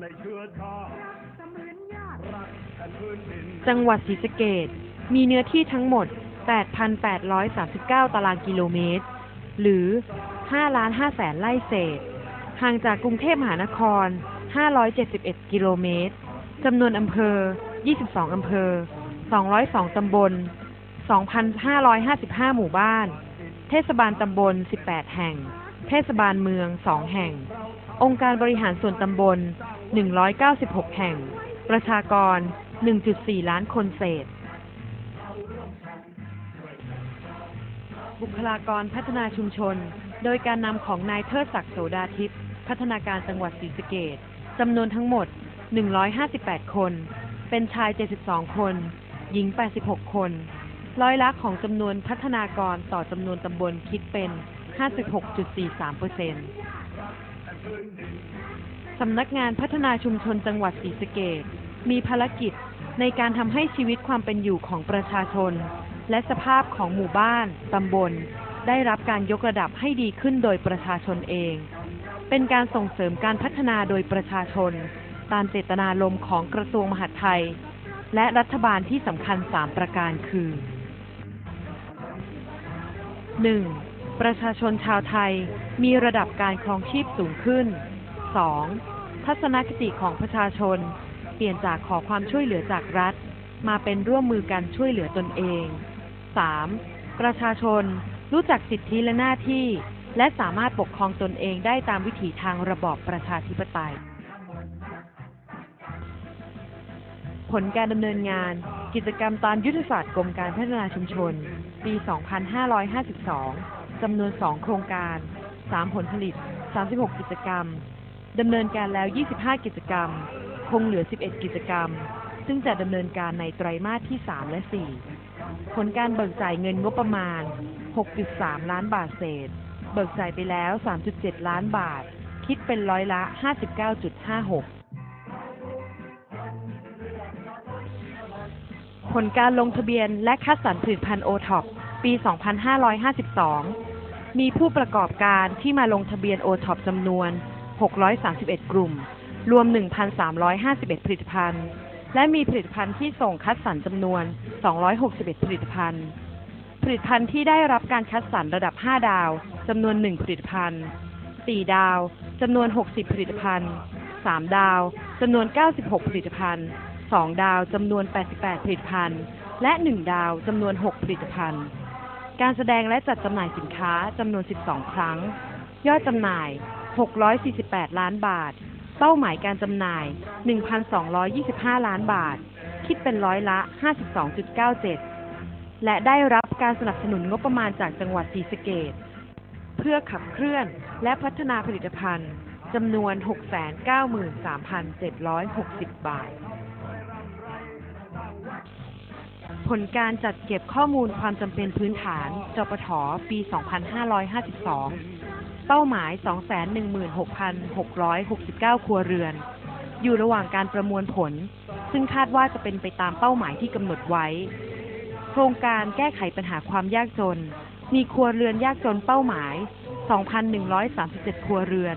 ในเชื้อชาติรักแผ่นพื้นดินจังหวัดศรีสะเกดมีเนื้อที่ทั้งหมด 8,839 ตารางกิโลเมตร หรือ 5 ล้าน5แสนไร่เศษ ห่างจากกรุงเทพมหานคร 571 กิโลเมตร จำนวนอำเภอ 22 อำเภอ 202 ตำบล 2,555 หมู่บ้าน เทศบาลตำบล 18 แห่ง เทศบาลเมือง 2 แห่ง องค์การบริหารส่วนตำบล 196 แห่ง ประชากร 1.4 ล้านคนเศษ บุคลากรพัฒนาชุมชน โดยการนำของนายเทิดศักดิ์โสดาทิพย์พัฒนาการจังหวัดศรีสะเกดจำนวนทั้งหมด 158 คน เป็นชาย 72 คน หญิง 86 คน ร้อยละของจำนวนพัฒนากรต่อจำนวนตำบลคิดเป็น 56.43เปอร์เซ็นต์สำนักงานพัฒนาชุมชนจังหวัดศรีสะเกดมีภารกิจในการทำให้ชีวิตความเป็นอยู่ของประชาชน และสภาพของหมู่บ้าน ตำบล ได้รับการยกระดับให้ดีขึ้นโดยประชาชนเอง เป็นการส่งเสริมการพัฒนาโดยประชาชน ตามเจตนารมณ์ของกระทรวงมหาดไทย และรัฐบาลที่สำคัญ 3 ประการคือ 1. ประชาชนชาวไทยมีระดับการครองชีพสูงขึ้น 2. ทัศนคติของประชาชน เปลี่ยนจากขอความช่วยเหลือจากรัฐ มาเป็นร่วมมือกันช่วยเหลือตนเอง 3. ประชาชนรู้จักสิทธิและหน้าที่ และสามารถปกครองตนเองได้ตามวิถีทางระบอบประชาธิปไตย ผลการดำเนินงาน กิจกรรมตามยุทธศาสตร์กรมการพัฒนาชุมชน ปี 2552 จำนวน 2 โครงการ 3 ผลผลิต 36 กิจกรรม ดำเนินการแล้ว 25 กิจกรรม คงเหลือ 11 กิจกรรม ซึ่งจะดำเนินการในไตรมาสที่ 3 และ 4 ผลการเบิกจ่ายเงินงบประมาณ 6.3 ล้านบาทเศษ เบิกจ่ายไปแล้ว 3.7 ล้านบาท คิดเป็นร้อยละ 59.56ผลการลงทะเบียนและคัดสรรผลิตภัณฑ์โอท็อปปี 2552 มีผู้ประกอบการที่มาลงทะเบียนโอท็อปจำนวน 631 กลุ่ม รวม 1,351 ผลิตภัณฑ์ และมีผลิตภัณฑ์ที่ส่งคัดสรรจำนวน 261 ผลิตภัณฑ์ ผลิตภัณฑ์ที่ได้รับการคัดสรรระดับ 5 ดาวจำนวน 1 ผลิตภัณฑ์ 4 ดาวจำนวน 60 ผลิตภัณฑ์ 3 ดาวจำนวน 96 ผลิตภัณฑ์ 2 ดาวจำนวน 88 ผลิตภัณฑ์ และ 1 ดาวจำนวน 6 ผลิตภัณฑ์ การแสดงและจัดจำหน่ายสินค้าจำนวน 12 ครั้ง ยอดจำหน่าย 648 ล้านบาท เป้าหมายการจำหน่าย 1,225 ล้านบาท คิดเป็นร้อยละ 52.97 และได้รับการสนับสนุนงบประมาณจากจังหวัดศรีสะเกษเพื่อขับเคลื่อนและพัฒนาผลิตภัณฑ์จำนวน 693,760 บาท ผลการจัดเก็บข้อมูลความจำเป็นพื้นฐาน จปท ปี 2552 เป้าหมาย 216,669 ครัวเรือน อยู่ระหว่างการประมวลผล ซึ่งคาดว่าจะเป็นไปตามเป้าหมายที่กำหนดไว้ โครงการแก้ไขปัญหาความยากจน มีครัวเรือนยากจนเป้าหมาย 2,137 ครัวเรือน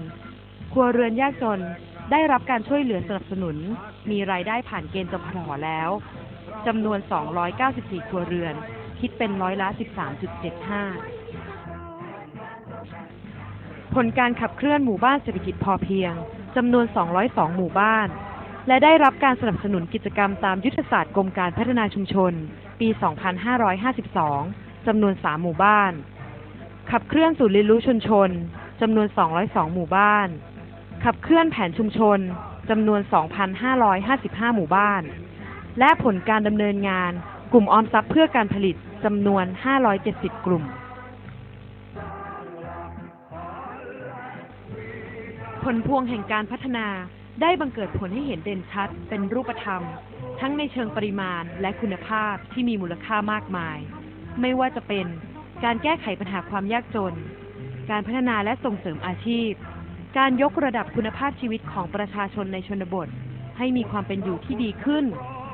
ครัวเรือนยากจนได้รับการช่วยเหลือสนับสนุน มีรายได้ผ่านเกณฑ์จพทแล้ว จำนวน 294 ครัวเรือน คิดเป็นร้อยละ 13.75 ผลการขับเคลื่อนหมู่บ้านเศรษฐกิจพอเพียงจำนวน 202 หมู่บ้าน และได้รับการสนับสนุนกิจกรรมตามยุทธศาสตร์กรมการพัฒนาชุมชน ปี 2552 จำนวน 3 หมู่บ้าน ขับเคลื่อนศูนย์เรียนรู้ชุมชนจำนวน 202 หมู่บ้าน ขับเคลื่อนแผนชุมชนจำนวน 2,555 หมู่บ้าน และผลการดำเนินงาน กลุ่มออมทรัพย์เพื่อการผลิตจำนวน 570 กลุ่ม ผลพวงแห่งการพัฒนาได้บังเกิดผลให้เห็นเด่นชัดเป็นรูปธรรม ทั้งในเชิงปริมาณและคุณภาพที่มีมูลค่ามากมาย ไม่ว่าจะเป็นการแก้ไขปัญหาความยากจน การพัฒนาและส่งเสริมอาชีพ การยกระดับคุณภาพชีวิตของประชาชนในชนบท ให้มีความเป็นอยู่ที่ดีขึ้น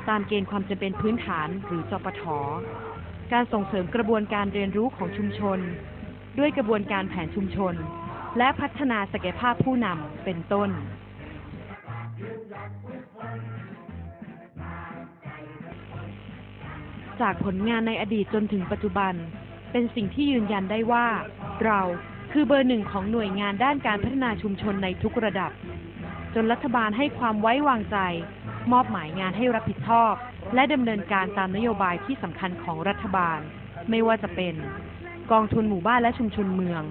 ตามเกณฑ์ความจำเป็นพื้นฐานหรือจปท การส่งเสริมกระบวนการเรียนรู้ของชุมชน ด้วยกระบวนการแผนชุมชน และพัฒนาศักยภาพผู้นำเป็นต้น จากผลงานในอดีตจนถึงปัจจุบัน เป็นสิ่งที่ยืนยันได้ว่า เราคือเบอร์หนึ่งของหน่วยงานด้านการพัฒนาชุมชนในทุกระดับ จนรัฐบาลให้ความไว้วางใจ มอบหมายงานให้รับผิดชอบ และดำเนินการตามนโยบายที่สำคัญของรัฐบาล ไม่ว่าจะเป็น กองทุนหมู่บ้านและชุมชนเมือง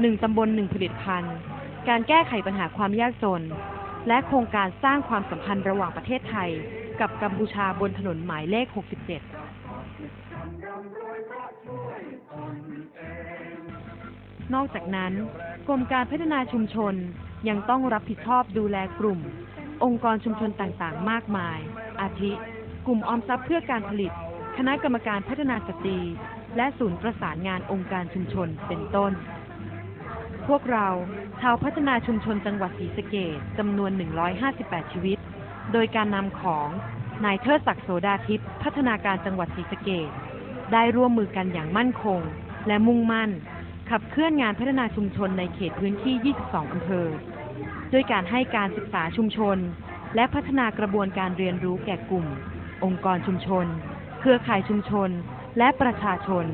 หนึ่งตำบลหนึ่งผลิตภัณฑ์ การแก้ไขปัญหาความยากจน และโครงการสร้างความสัมพันธ์ระหว่างประเทศไทย กับกัมพูชาบนถนนหมายเลข 67 นอกจากนั้น กรมการพัฒนาชุมชนยังต้องรับผิดชอบดูแลกลุ่ม องค์กรชุมชนต่างๆ มากมาย อาทิ กลุ่มออมทรัพย์เพื่อการผลิต คณะกรรมการพัฒนาสตรี และศูนย์ประสานงานองค์การชุมชนเป็นต้น พวกเราชาวพัฒนาชุมชนจังหวัดศรีสะเกษจำนวน 158 ชีวิต โดยการนำของนายเทิดศักดิ์โสดาทิพย์พัฒนาการจังหวัดศรีสะเกษได้ร่วมมือกันอย่างมั่นคง และมุ่งมั่น ขับเคลื่อนงานพัฒนาชุมชนในเขตพื้นที่ 22 อำเภอ ด้วยการให้การศึกษาชุมชน และพัฒนากระบวนการเรียนรู้แก่กลุ่ม องค์กรชุมชน เครือข่ายชุมชน และประชาชน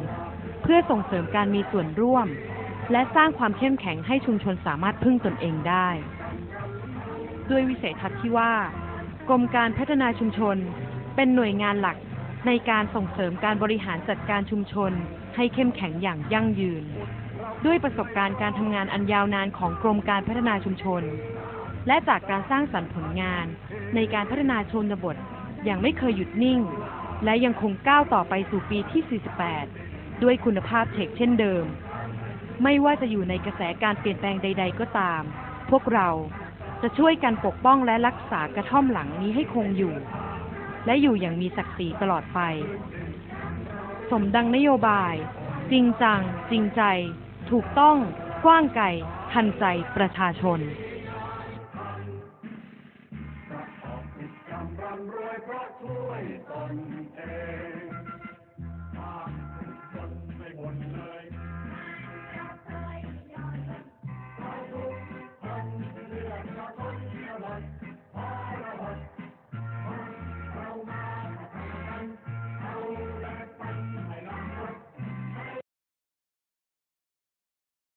เพื่อส่งเสริมการมีส่วนร่วม และสร้างความเข้มแข็งให้ชุมชนสามารถพึ่งตนเองได้ ด้วยวิสัยทัศน์ที่ว่า กรมการพัฒนาชุมชน เป็นหน่วยงานหลักในการส่งเสริมการบริหารจัดการชุมชนให้เข้มแข็งอย่างยั่งยืน ด้วยประสบการณ์การทำงานอันยาวนานของกรมการพัฒนาชุมชน และจากการสร้างสรรค์ผลงาน ในการพัฒนาชนบทอย่างไม่เคยหยุดนิ่ง และยังคงก้าวต่อไปสู่ปีที่ 48 ด้วยคุณภาพเทคเช่นเดิม ไม่ว่าจะอยู่ในกระแสการเปลี่ยนแปลงใด ๆ ก็ตาม พวกเราจะช่วยกันปกป้องและรักษากระท่อมหลังนี้ให้คงอยู่ และอยู่อย่างมีศักดิ์ศรีตลอดไป สมดังนโยบาย จริงจัง จริงใจ ถูกต้องกว้างไกลทันใจประชาชน